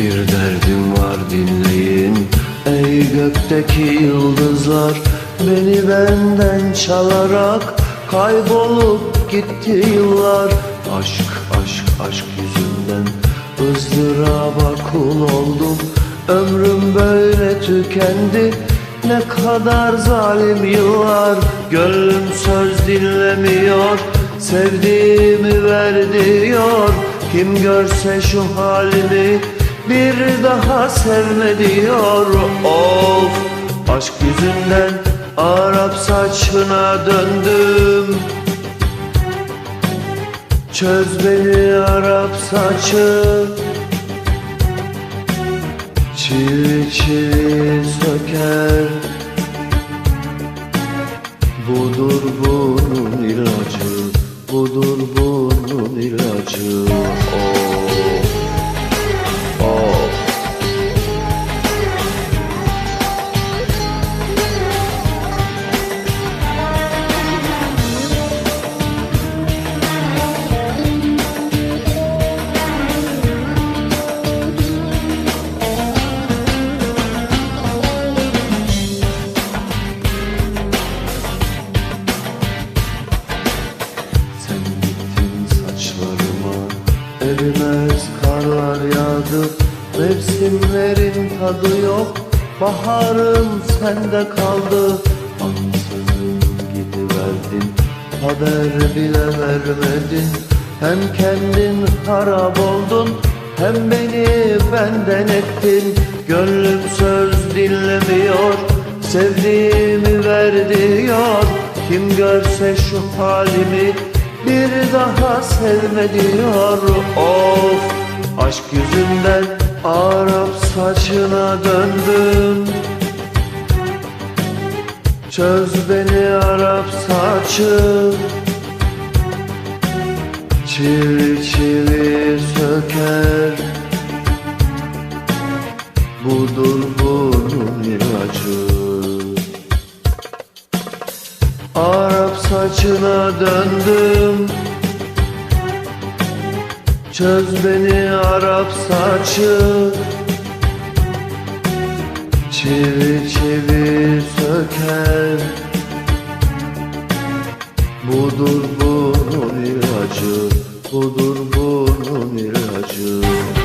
Bir derdim var dinleyin. Ey gökteki yıldızlar Beni benden çalarak Kaybolup gitti yıllar. Aşk aşk aşk yüzünden ızdıraba kul oldum. Ömrüm böyle tükendi. Ne kadar zalim yıllar. Gönlüm söz dinlemiyor Sevdiğimi ver diyor. Kim görse şu halimi bir daha sevme diyor Of aşk yüzünden Arap saçına döndüm. Çöz beni Arap saçı. Çivi çivi söker. Budur bunun ilacı Budur bunun ilacı Erimez karlar yağdı Mevsimlerin tadı yok. Baharım sende kaldı. Ansızın gidiverdin Haber bile vermedin. Hem kendin harap oldun Hem beni benden ettin. Gönlüm söz dinlemiyor Sevdiğimi ver diyor. Kim görse şu halimi Bir daha sevme diyor Of aşk yüzünden Arap saçına döndüm. Çöz beni Arap saçı. Çivi çivi söker. Budur bunun ilacı. Arap saçına döndüm. Çöz beni Arap saçı. Çivi çivi söker. Budur bunun ilacı Budur bunun ilacı